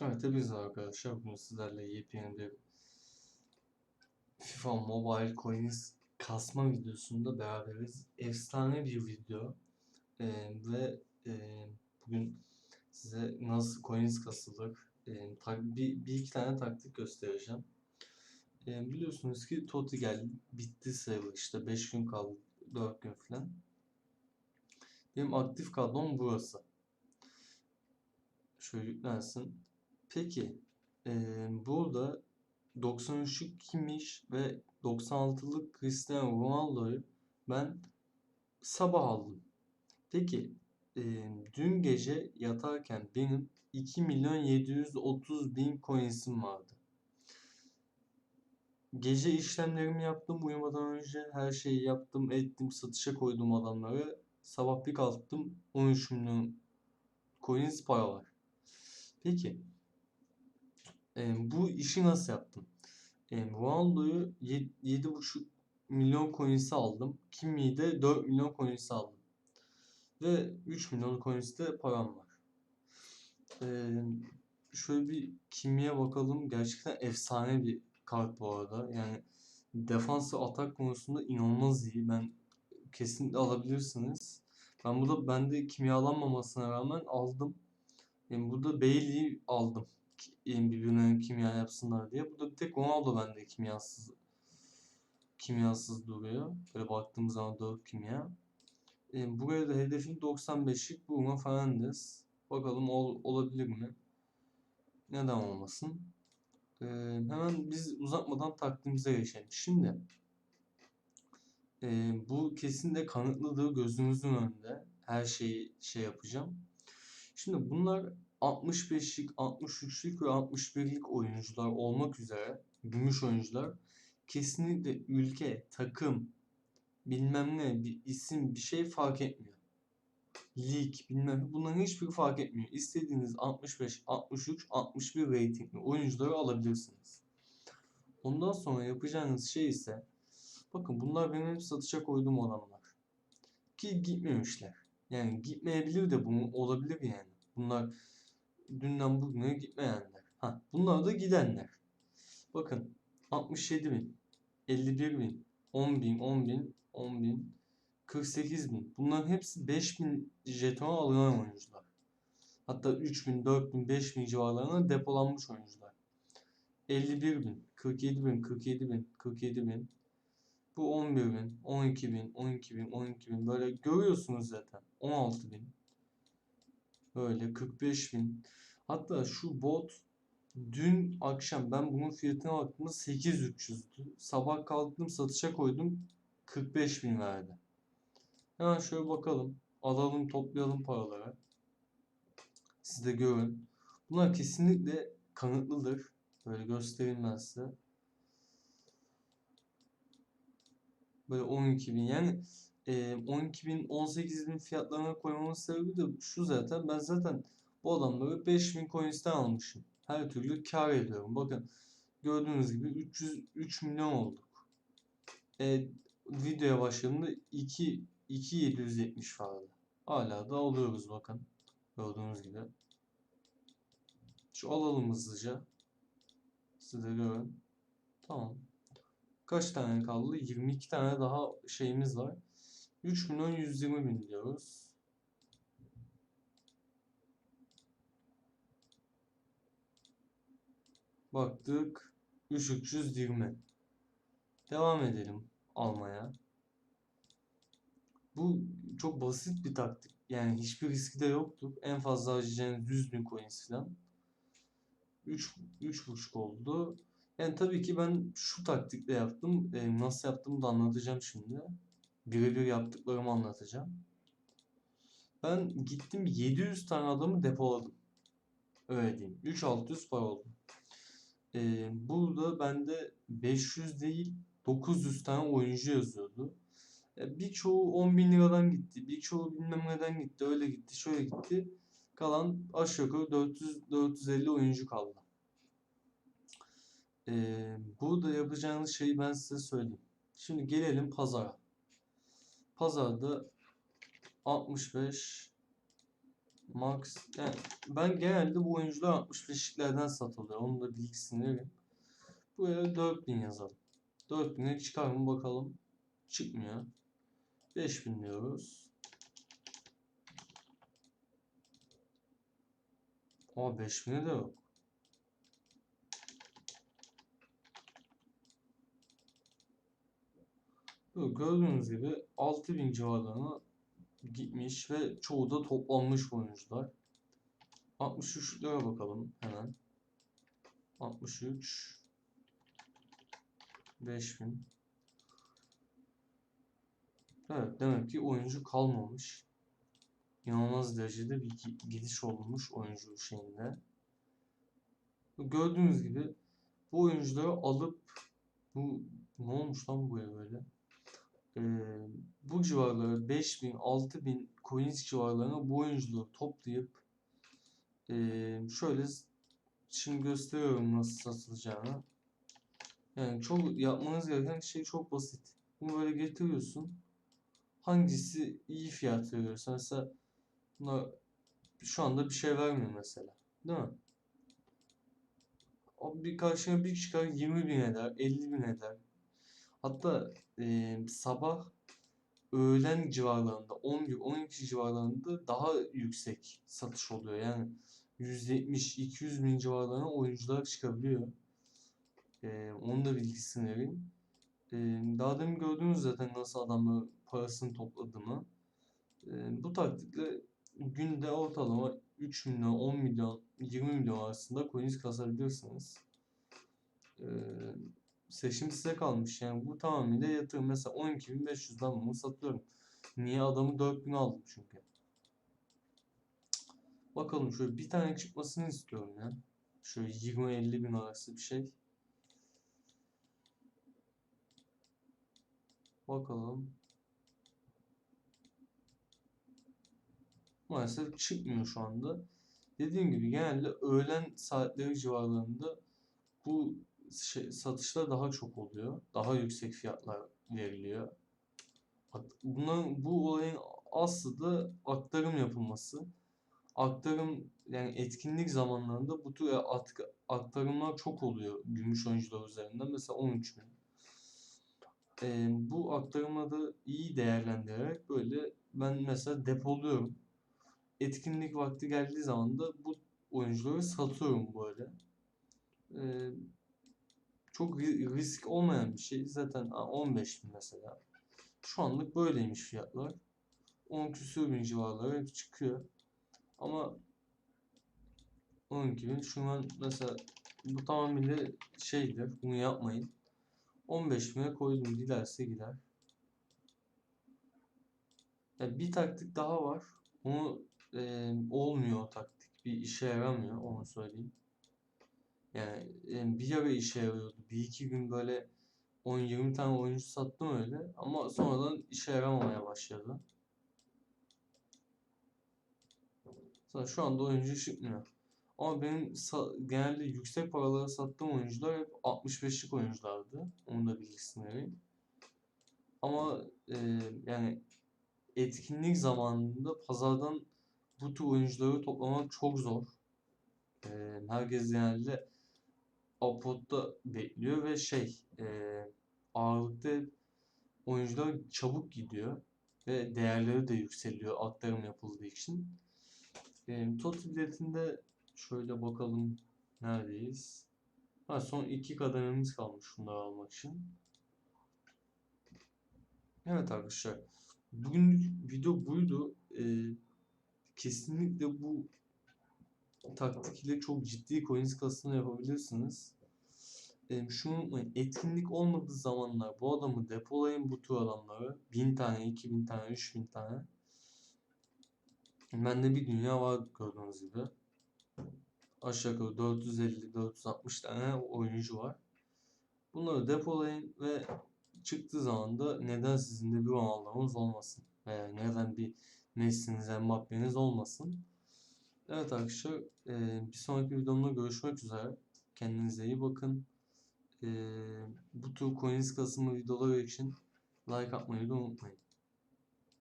Evet hepinize arkadaşlar bugün sizlerle yepyeni bir FIFA Mobile Coins kasma videosunda beraberiz. Efsane bir video Ee, ve e, bugün size nasıl coins kasılır e, bir, bir iki tane taktik göstereceğim. E, biliyorsunuz ki Toti geldi bitti sayılır işte 5 gün kaldı 4 gün falan. Benim aktif kadrom burası. Şöyle yüklensin. Peki eee, burada 93'lük Kimmich ve 96'lık Cristiano Ronaldo'yu ben sabah aldım. Peki eee, dün gece yatarken benim 2 milyon 730 bin coins'im vardı. Gece işlemlerimi yaptım uyumadan önce her şeyi yaptım ettim satışa koydum adamları. Sabah bir kalktım 13 milyon coins para var. Peki e, bu işi nasıl yaptım? E, Ronaldo'yu 7,5 milyon coins'e aldım. Kimmi'yi de 4 milyon coins'e aldım. Ve 3 milyon coins'te param var. E, şöyle bir Kimmi'ye bakalım. Gerçekten efsane bir kart bu arada. Yani defans ve atak konusunda inanılmaz iyi. Ben kesinlikle alabilirsiniz. Ben burada bende kimyalanmamasına rağmen aldım. Yani burada Bailey'i aldım. Birbirine kimya yapsınlar diye. Burada bir tek Ronaldo bende kimyasız kimyasız duruyor. Böyle baktığım zaman 4 kimya. Yani buraya da hedefim 95'lik Bruno Fernandes. Bakalım ol- olabilir mi? Neden olmasın? Ee, hemen biz uzatmadan taktiğimize geçelim. Şimdi e, bu kesin de kanıtlıdır gözünüzün önünde. Her şeyi şey yapacağım. Şimdi bunlar 65'lik, 63'lük ve 61'lik oyuncular olmak üzere gümüş oyuncular kesinlikle ülke, takım, bilmem ne, bir isim, bir şey fark etmiyor. Lig, bilmem ne, bunların hiçbiri fark etmiyor. İstediğiniz 65, 63, 61 ratingli oyuncuları alabilirsiniz. Ondan sonra yapacağınız şey ise bakın bunlar benim hep satışa koyduğum adamlar. Ki gitmemişler. Yani gitmeyebilir de bu olabilir yani. Bunlar dünden bugüne gitmeyenler. Ha, bunlar da gidenler. Bakın 67 bin, 51 bin, 10 bin, 10 bin, 10 bin, 48 bin. Bunların hepsi 5 bin jeton alınan oyuncular. Hatta 3 bin, 4 bin, 5 bin civarlarına depolanmış oyuncular. 51 bin, 47 bin, 47 bin, 47 bin. Bu 11 bin, 12 bin, 12 bin, 12 bin. Böyle görüyorsunuz zaten. 16 bin. Böyle 45 bin. Hatta şu bot dün akşam ben bunun fiyatına baktığımda 8300'dü. Sabah kalktım satışa koydum 45 bin verdi. Hemen şöyle bakalım. Alalım toplayalım paraları. Siz de görün. Bunlar kesinlikle kanıtlıdır. Böyle göstereyim ben size. Böyle 12 bin yani e, 12 bin 18 bin fiyatlarına koymamın sebebi de şu zaten ben zaten bu adamları 5 bin coins'ten almışım. Her türlü kar ediyorum. Bakın gördüğünüz gibi 303 milyon olduk. E, videoya başladığımda 2 2770 vardı. Hala da alıyoruz bakın. Gördüğünüz gibi. Şu alalım hızlıca. Siz de görün. Tamam. Kaç tane kaldı? 22 tane daha şeyimiz var. 3 milyon 120 bin diyoruz. Baktık 3320. Devam edelim almaya. Bu çok basit bir taktik. Yani hiçbir riski de yoktu. En fazla harcayacağınız 100 bin coins falan. 3 3,5 oldu. Yani tabii ki ben şu taktikle yaptım. E, nasıl yaptığımı da anlatacağım şimdi. Birebir yaptıklarımı anlatacağım. Ben gittim 700 tane adamı depoladım. Öyle diyeyim. 3600 para oldu. E, burada bende 500 değil 900 tane oyuncu yazıyordu. E, birçoğu 10 bin liradan gitti. Birçoğu bilmem neden gitti. Öyle gitti. Şöyle gitti. Kalan aşağı yukarı 400 450 oyuncu kaldı. Ee, burada yapacağınız şeyi ben size söyleyeyim. Şimdi gelelim pazara. Pazarda 65 Max yani ben genelde bu oyuncular 65'liklerden satılıyor. Onun da bilgisini vereyim. Buraya 4000 yazalım. 4000'e çıkar mı bakalım. Çıkmıyor. 5000 diyoruz. Aa 5000'e de yok. Gördüğünüz gibi 6000 civarlarına gitmiş ve çoğu da toplanmış oyuncular. 63'lere bakalım hemen. 63 5000 Evet demek ki oyuncu kalmamış. İnanılmaz derecede bir gi- gidiş olmuş oyuncu şeyinde. Gördüğünüz gibi bu oyuncuları alıp bu ne olmuş lan buraya böyle? Ee, bu civarlara 5000 6000 coins civarlarına bu oyuncuları toplayıp ee, şöyle şimdi gösteriyorum nasıl satılacağını. Yani çok yapmanız gereken şey çok basit. Bunu böyle getiriyorsun. Hangisi iyi fiyat veriyorsa mesela buna şu anda bir şey vermiyor mesela. Değil mi? O bir karşına bir çıkar 20 bin eder, 50 bin eder. Hatta e, sabah öğlen civarlarında 11-12 civarlarında daha yüksek satış oluyor. Yani 170-200 bin civarlarına oyuncular çıkabiliyor. E, onun da bilgisini vereyim. E, daha demin gördünüz zaten nasıl adamlar parasını topladığımı. E, bu taktikle günde ortalama 3 milyon, 10 milyon, 20 milyon arasında coins kasabilirsiniz. E, seçim size kalmış. Yani bu tamamıyla yatırım. Mesela 12.500 ben bunu satıyorum. Niye adamı 4000 aldım çünkü. Bakalım şöyle bir tane çıkmasını istiyorum ya. Şöyle 20-50 bin arası bir şey. Bakalım. Maalesef çıkmıyor şu anda. Dediğim gibi genelde öğlen saatleri civarlarında bu şey, satışlar daha çok oluyor. Daha yüksek fiyatlar veriliyor. Bunların, bu olayın aslı da aktarım yapılması. Aktarım yani etkinlik zamanlarında bu tür aktarımlar çok oluyor gümüş oyuncular üzerinden. Mesela 13 bin. Ee, bu aktarımları iyi değerlendirerek böyle ben mesela depoluyorum. Etkinlik vakti geldiği zaman da bu oyuncuları satıyorum böyle. Ee, çok ri- risk olmayan bir şey. Zaten aa, 15 bin mesela. Şu anlık böyleymiş fiyatlar. 10 küsür bin civarları çıkıyor. Ama 12 bin şu an mesela bu tamamıyla şeydir. Bunu yapmayın. 15 bine koydum. Giderse gider. Ya bir taktik daha var. Onu e, olmuyor o taktik. Bir işe yaramıyor. Onu söyleyeyim. Yani e, bir ara işe yarıyordu. Bir iki gün böyle 10-20 tane oyuncu sattım öyle. Ama sonradan işe yaramamaya başladı. Mesela şu anda oyuncu çıkmıyor. Ama benim genelde yüksek paralara sattığım oyuncular hep 65'lik oyunculardı. Onu da bilgisini vereyim. Ama e, yani etkinlik zamanında pazardan bu tür oyuncuları toplamak çok zor. E, herkes genelde upload'da bekliyor ve şey e, ağırlıkta oyuncular çabuk gidiyor ve değerleri de yükseliyor aktarım yapıldığı için. E, total biletinde şöyle bakalım neredeyiz? Ha, son iki kadememiz kalmış şunları almak için. Evet arkadaşlar. Bugünlük video buydu. Ee, kesinlikle bu taktik ile çok ciddi coins kasını yapabilirsiniz. Ee, şunu unutmayın. Etkinlik olmadığı zamanlar bu adamı depolayın bu tür adamları. 1000 tane, 2000 tane, 3000 tane. Bende bir dünya var gördüğünüz gibi. Aşağı yukarı 450-460 tane oyuncu var. Bunları depolayın ve çıktığı zaman da neden sizin de bir Ronaldo'nuz olmasın? Veya neden bir Messi'niz, Mbappe'niz olmasın? Evet arkadaşlar, eee, bir sonraki videomda görüşmek üzere. Kendinize iyi bakın. Eee, bu tür coins kasımı videoları için like atmayı da unutmayın.